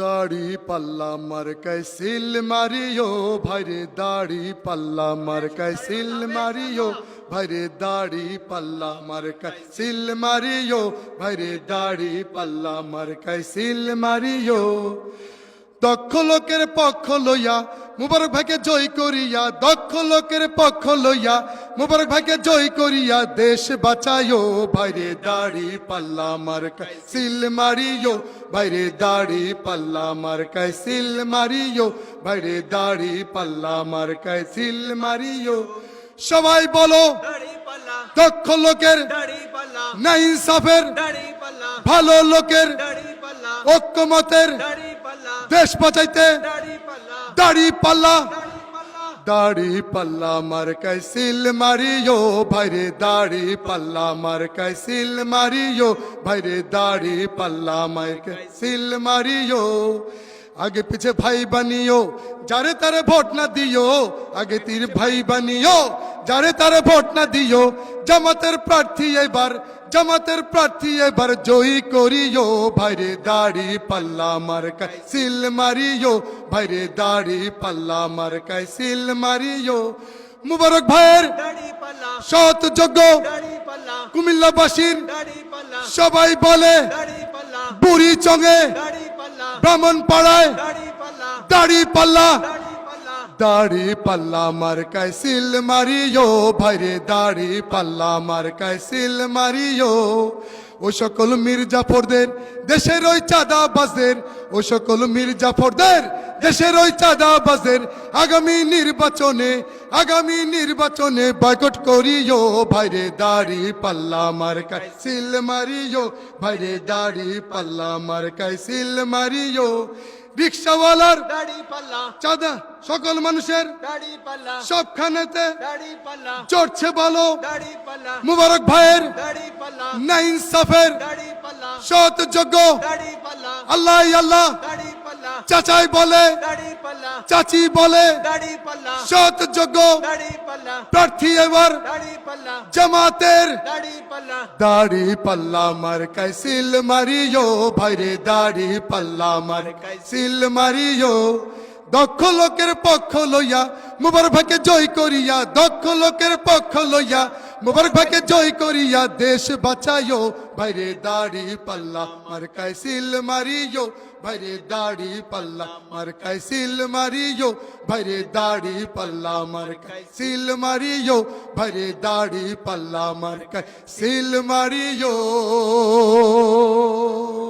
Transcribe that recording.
দাড়ি পাল্লা মার সিল মারিও, ভাইরে দাড়ি পাল্লা মার সিল মারিও, ভাইরে দাড়ি পাল্লা মার সিল মারিও, ভাইরে দাড়ি পাল্লা মার সিল মারিও। দক্ষ লোকের পক্ষ লইয়া মুবারক ভাইকে জয় করিয়া দক্ষ লোকের পক্ষ লইয়া মুবারক ভাইকে জয় করিয়া দেশ বাঁচাইও ভাইরে দাড়ি পাল্লা মার সিল মারিও ভাইরে দাড়ি পাল্লা মার সিল মারিও ভাইরে দাড়ি পাল্লা মার সিল মারিও। সবাই বলো দক্ষ লোকের না ইনসাফের ভালো লোকের ঐক্যমতের দেশ বাঁচাইতে দাড়ি পাল্লা দাড়ি পাল্লা মার সিল মারিও ভাইরে দাড়ি পাল্লা মার সিল মারিও ভাইরে দাড়ি পাল্লা মার সিল মারিও আগে পিছে ভাই বানিও যারে তারে ভোট না দিও আগে তীর ভাই বানিও যারে তারে ভোট না দিও জামাতের প্রার্থী এবার জামাতের প্রার্থী এবার জয়ী করিও, ভাইরে দাড়ি পাল্লা মার সিল মারিও, ভাইরে দাড়ি পাল্লা মার সিল মারিও। মুবারক ভাইয়ের সৎ যোগ্য কুমিল্লাবাসীর সবাই বলে, বুড়ি চঙে ব্রাহ্মণ পাড়ায় দাড়ি পাল্লা দাড়ি পাল্লা মার সিল মারিও ভাইরে দাড়ি পাল্লা মার সিল মারিও ও সকল মির্জাফরদের দেশের ওই চাঁদা বাজদের ও সকল মির্জাফরদের দেশের ওই চাঁদা বাজদের আগামী নির্বাচনে আগামী নির্বাচনে বয়কট করিও ভাইরে দাড়ি পাল্লা মার সিল মারিও ভাইরে দাড়ি পাল্লা মার সিল মারিও রিক্সাওয়ালার পাল্লা। চাঁদা সকল মানুষের পাল্লা। সবখানেতে চড়ছে বলো মুবারক ভাইয়ের না ইনসাফের সৎ যোগ্য। আল্লাহ আল্লাহ। চাচাই বলে চাচি বলে সৎ যোগ্য। প্রার্থী এবার জামাতের। দাড়ি পাল্লা। মার সিল মারিও ভাইরে দাড়ি পাল্লা মার সিল মারিও দক্ষ লোকের পক্ষ লইয়া মুবারক ভাইকে জয় করিয়া দক্ষ লোকের পক্ষ লইয়া মুবারক ভাইকে জয় করিয়া দেশ বাঁচাইও। ভাইরে দাড়ি পাল্লা মার কাইসিল মারিও। ভাইরে দাড়ি পাল্লা মার কাইসিল মারিও। ভাইরে দাড়ি পাল্লা মার কাইসিল মারিও। ভাইরে দাড়ি পাল্লা মার কাইসিল মারিও।